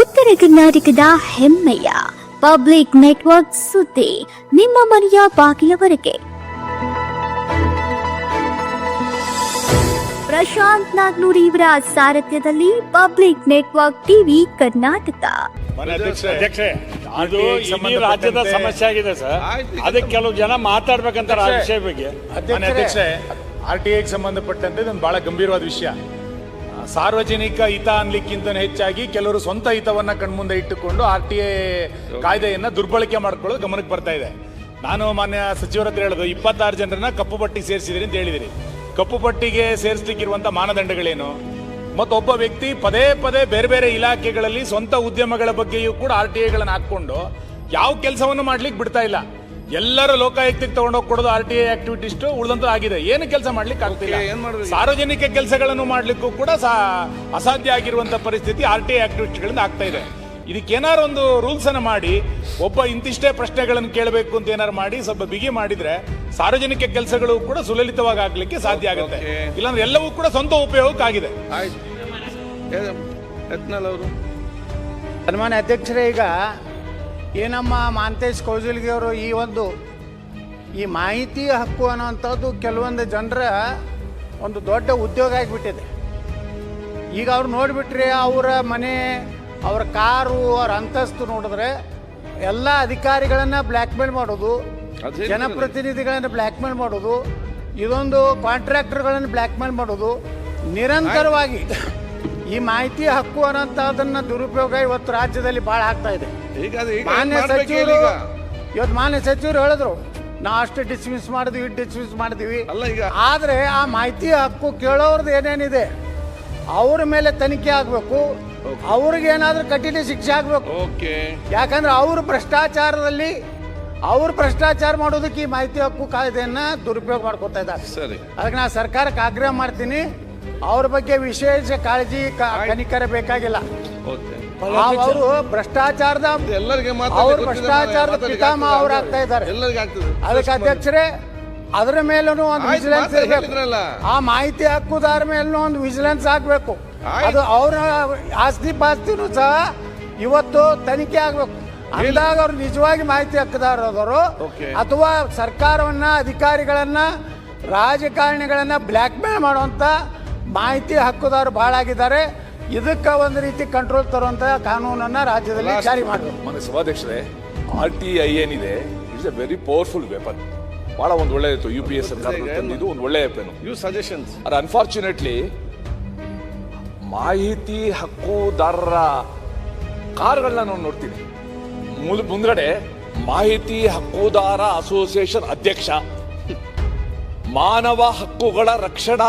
ಉತ್ತರ ಕರ್ನಾಟಕದ ಹೆಮ್ಮೆಯ ಪಬ್ಲಿಕ್ ನೆಟ್ವರ್ಕ್ ಸುದ್ದಿ ನಿಮ್ಮ ಮನೆಯ ಬಾಗಿಲವರೆಗೆ. ಪ್ರಶಾಂತ್ ನಾಗ್ನೂರ್ ಇವರ ಸಾರಥ್ಯದಲ್ಲಿ ಪಬ್ಲಿಕ್ ನೆಟ್ವರ್ಕ್ ಟಿವಿ ಕರ್ನಾಟಕ. ಅಧ್ಯಕ್ಷರೇ, ಅದು ಇಡೀ ರಾಜ್ಯದ ಸಮಸ್ಯೆ ಆಗಿದೆ ಸರ್. ಅದಕ್ಕೆ ಕೆಲವು ಜನ ಮಾತಾಡ್ಬೇಕಂತ ಆ ವಿಷಯ ಬಗ್ಗೆ. ಅಧ್ಯಕ್ಷರೇ ಆರ್ ಟಿ ಐಗೆ ಸಂಬಂಧಪಟ್ಟಂತೆ ಇದೊಂದು ಬಹಳ ಗಂಭೀರವಾದ ವಿಷಯ. ಸಾರ್ವಜನಿಕ ಹಿತ ಅನ್ಲಿಕ್ಕಿಂತ ಹೆಚ್ಚಾಗಿ ಕೆಲವರು ಸ್ವಂತ ಹಿತವನ್ನ ಕಣ್ಮುಂದೆ ಇಟ್ಟುಕೊಂಡು ಆರ್ ಟಿ ಎ ಕಾಯ್ದೆಯನ್ನ ದುರ್ಬಳಕೆ ಮಾಡ್ಕೊಳ್ಳೋದು ಗಮನಕ್ಕೆ ಬರ್ತಾ ಇದೆ. ನಾನು ಮಾನ್ಯ ಸಚಿವರ ಹತ್ರ ಹೇಳೋದು ಇಪ್ಪತ್ತಾರು ಜನರನ್ನ ಕಪ್ಪು ಪಟ್ಟಿ ಸೇರಿಸಿದಿರಿ ಅಂತ ಹೇಳಿದಿರಿ. ಕಪ್ಪು ಪಟ್ಟಿಗೆ ಸೇರಿಸ್ಲಿಕ್ಕಿರುವಂತ ಮಾನದಂಡಗಳೇನು? ಒಬ್ಬ ವ್ಯಕ್ತಿ ಪದೇ ಪದೇ ಬೇರೆ ಬೇರೆ ಇಲಾಖೆಗಳಲ್ಲಿ ಸ್ವಂತ ಉದ್ಯಮಗಳ ಬಗ್ಗೆಯೂ ಕೂಡ ಆರ್ ಟಿ ಐಗಳನ್ನ ಹಾಕೊಂಡು ಯಾವ ಕೆಲಸವನ್ನು ಮಾಡ್ಲಿಕ್ಕೆ ಬಿಡ್ತಾ ಇಲ್ಲ. ಎಲ್ಲರ ಲೋಕಾಯುಕ್ತಕ್ಕೆ ತಗೊಂಡೋಗಿ ಕೊಡೋದು ಆರ್ ಟಿ ಐ ಆಕ್ಟಿವಿಟೀಸ್ ಉಳಿದಂತ ಆಗಿದೆ. ಏನು ಕೆಲಸ ಮಾಡ್ಲಿಕ್ಕೆ ಆಗ್ತಿಲ್ಲ. ಸಾರ್ವಜನಿಕ ಕೆಲಸಗಳನ್ನು ಮಾಡ್ಲಿಕ್ಕೂ ಕೂಡ ಸಾ- ಅಸಾಧ್ಯ ಆಗಿರುವಂತ ಪರಿಸ್ಥಿತಿ ಆರ್ ಟಿ ಐ ಆಕ್ಟಿವಿಟೀಸ್ಗಳಿಂದ ಆಗ್ತಾ ಇದೆ. ಇದಕ್ಕೆ ಏನಾರು ಒಂದು ರೂಲ್ಸ್ ಅನ್ನು ಮಾಡಿ ಒಬ್ಬ ಇಂತಿಷ್ಟೇ ಪ್ರಶ್ನೆಗಳನ್ನು ಕೇಳಬೇಕು ಅಂತ ಏನಾರು ಮಾಡಿ ಸ್ವಲ್ಪ ಬಿಗಿ ಮಾಡಿದ್ರೆ ಸಾರ್ವಜನಿಕ ಕೆಲಸಗಳು ಕೂಡ ಸುಲಲಿತವಾಗಿ ಆಗ್ಲಿಕ್ಕೆ ಸಾಧ್ಯ ಆಗುತ್ತೆ. ಇಲ್ಲಾಂದ್ರೆ ಎಲ್ಲವೂ ಕೂಡ ಸ್ವಂತ ಉಪಯೋಗಕ್ಕಾಗಿದೆ. ಸನ್ಮಾನ್ಯ ಅಧ್ಯಕ್ಷರೇ ಈಗ ಏನಮ್ಮ ಮಾಂತೇಶ್ ಕೌಜಲ್ಗಿ ಅವರು ಈ ಒಂದು ಈ ಮಾಹಿತಿ ಹಕ್ಕು ಅನ್ನುವಂಥದ್ದು ಕೆಲವೊಂದು ಜನರ ಒಂದು ದೊಡ್ಡ ಉದ್ಯೋಗ ಆಗಿಬಿಟ್ಟಿದೆ. ಈಗ ಅವ್ರು ನೋಡಿಬಿಟ್ರೆ ಅವರ ಮನೆ ಅವರ ಕಾರು ಅವ್ರ ಅಂತಸ್ತು ನೋಡಿದ್ರೆ ಎಲ್ಲ ಅಧಿಕಾರಿಗಳನ್ನು ಬ್ಲ್ಯಾಕ್ ಮೇಲ್ ಮಾಡೋದು ಜನಪ್ರತಿನಿಧಿಗಳನ್ನು ಬ್ಲ್ಯಾಕ್ಮೇಲ್ ಬ್ಲ್ಯಾಕ್ ಮೇಲ್ ಮಾಡೋದು ಇದೊಂದು ಕಾಂಟ್ರಾಕ್ಟರ್ಗಳನ್ನು ಬ್ಲ್ಯಾಕ್ ಮೇಲ್ ಮಾಡೋದು ನಿರಂತರವಾಗಿ. ಈ ಮಾಹಿತಿ ಹಕ್ಕು ಅನ್ನೋಂಥದ್ದನ್ನ ದುರುಪಯೋಗ ಇವತ್ತು ರಾಜ್ಯದಲ್ಲಿ ಬಹಳ ಆಗ್ತಾ ಇದೆ. ಈಗ ಅದು ಈಗ ಮಾನ್ಯ ಮಾಡ್ಬೇಕು ಸಚಿವರು ಈಗ? ಇವತ್ತು ಮಾನ್ಯ ಸಚಿವರು ಹೇಳಿದ್ರು ನಾವು ಅಷ್ಟು ಡಿಸ್ಮಿಸ್ ಮಾಡಿದ್ವಿ ಡಿಸ್ಮಿಸ್ ಮಾಡಿದ್ವಿ. ಅಲ್ಲ ಈಗ ಆದ್ರೆ ಆ ಮಾಹಿತಿ ಹಕ್ಕು ಕೇಳೋರ್ದು ಏನೇನಿದೆ ಅವ್ರ ಮೇಲೆ ತನಿಖೆ ಆಗಬೇಕು ಅವ್ರಿಗೆ ಏನಾದ್ರೂ ಕಠಿಣ ಶಿಕ್ಷೆ ಆಗಬೇಕು. ಓಕೆ ಯಾಕಂದ್ರೆ ಅವರು ಭ್ರಷ್ಟಾಚಾರದಲ್ಲಿ ಅವರು ಭ್ರಷ್ಟಾಚಾರ ಮಾಡೋದಕ್ಕೆ ಈ ಮಾಹಿತಿ ಹಕ್ಕು ಕಾಯ್ದೆಯನ್ನ ದುರುಪಯೋಗ ಮಾಡ್ಕೊತಾ ಇದ್ದಾರೆ. ಸರಿ. ಅದಕ್ಕೆ ನಾನು ಸರ್ಕಾರಕ್ಕೆ ಆಗ್ರಹ ಮಾಡ್ತೀನಿ. ಅವ್ರ ಬಗ್ಗೆ ವಿಶೇಷ ಕಾಳಜಿ ಕ- ಕನಿಕರ ಬೇಕಾಗಿಲ್ಲ. ಓಕೆ. ಅವರು ಭ್ರಷ್ಟಾಚಾರದ ಎಲ್ಲರಿಗೆ ಅವ್ರು ಭ್ರಷ್ಟಾಚಾರದ ಪಿತಾಮಹ ಅವ್ರು ಆಗ್ತಾ ಇದ್ದಾರೆ. ಎಲ್ಲರಿಗೆ ಆಗ್ತದೆ. ಅದಕ್ಕೆ ಅಧ್ಯಕ್ಷರೇ ಅದರ ಮೇಲೂ ಒಂದು ಆಯ್ತು, ವಿಜಿಲೆನ್ಸ್ ಇರಬೇಕು. ಹೇಳಿದ್ರಲ್ಲ. ಆ ಮಾಹಿತಿ ಹಕ್ಕುದಾರ ಮೇಲೂ ಒಂದು ವಿಜಿಲೆನ್ಸ್ ಆಗಬೇಕು ಆಯ್ತು. ಅದು ಅವರ ಆಸ್ತಿ ಪಾಸ್ತಿನೂ ಸಹ ಇವತ್ತು ತನಿಖೆ ಆಗಬೇಕು. ಅಂದಾಗ ಅವ್ರು ನಿಜವಾಗಿ ಮಾಹಿತಿ ಹಕ್ಕುದಾರದವರು Okay. ಅಥವಾ ಸರ್ಕಾರವನ್ನ ಅಧಿಕಾರಿಗಳನ್ನ ರಾಜಕಾರಣಿಗಳನ್ನ ಬ್ಲ್ಯಾಕ್ ಮೇಲ್ ಮಾಡುವಂತ ಮಾಹಿತಿ ಹಕ್ಕುದಾರರು ಬಹಳ ಆಗಿದ್ದಾರೆ. ಇದಕ್ಕೆ ಒಂದು ರೀತಿ ಕಂಟ್ರೋಲ್ ತರುವಂತ ಕಾನೂನನ್ನ ರಾಜ್ಯದಲ್ಲಿ ಜಾರಿ ಮಾಡಬೇಕು. ಮನೆ ಸಭಾಧ್ಯಕ್ಷರೇ ಆರ್ ಟಿ ಐ ಏನಿದೆ it's a very powerful weapon ಬಹಳ ಒಂದು ಒಳ್ಳೆ ಇತ್ತು ಯು ಪಿ ಎಸ್ ಸರ್ಕಾರ ತಂದಿದ್ದು ಒಂದು ಒಳ್ಳೆ ವೆಪನ್ ಯು ಸಜೆಷನ್ಸ್ ಅದು ಅನ್ಫಾರ್ಚುನೇಟ್ಲಿ ಮಾಹಿತಿ ಹಕ್ಕುದಾರರ ಕಾರ್ಗಳನ್ನ ನಾವು ನೋಡ್ತೀವಿ ಮುಲ್ ಮುಂದ್ಗಡೆ ಮಾಹಿತಿ ಹಕ್ಕುದಾರ ಅಸೋಸಿಯೇಷನ್ ಅಧ್ಯಕ್ಷ. ಮಾನವ ಹಕ್ಕುಗಳ ರಕ್ಷಣಾ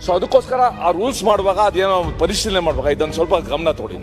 ಸೊ ಅದಕ್ಕೋಸ್ಕರ ಆ ರೂಲ್ಸ್ ಮಾಡುವಾಗ ಅದೇನೋ ಪರಿಶೀಲನೆ ಮಾಡುವಾಗ ಇದನ್ನು ಸ್ವಲ್ಪ ಗಮನ ತಗೊಳ್ಳಿ.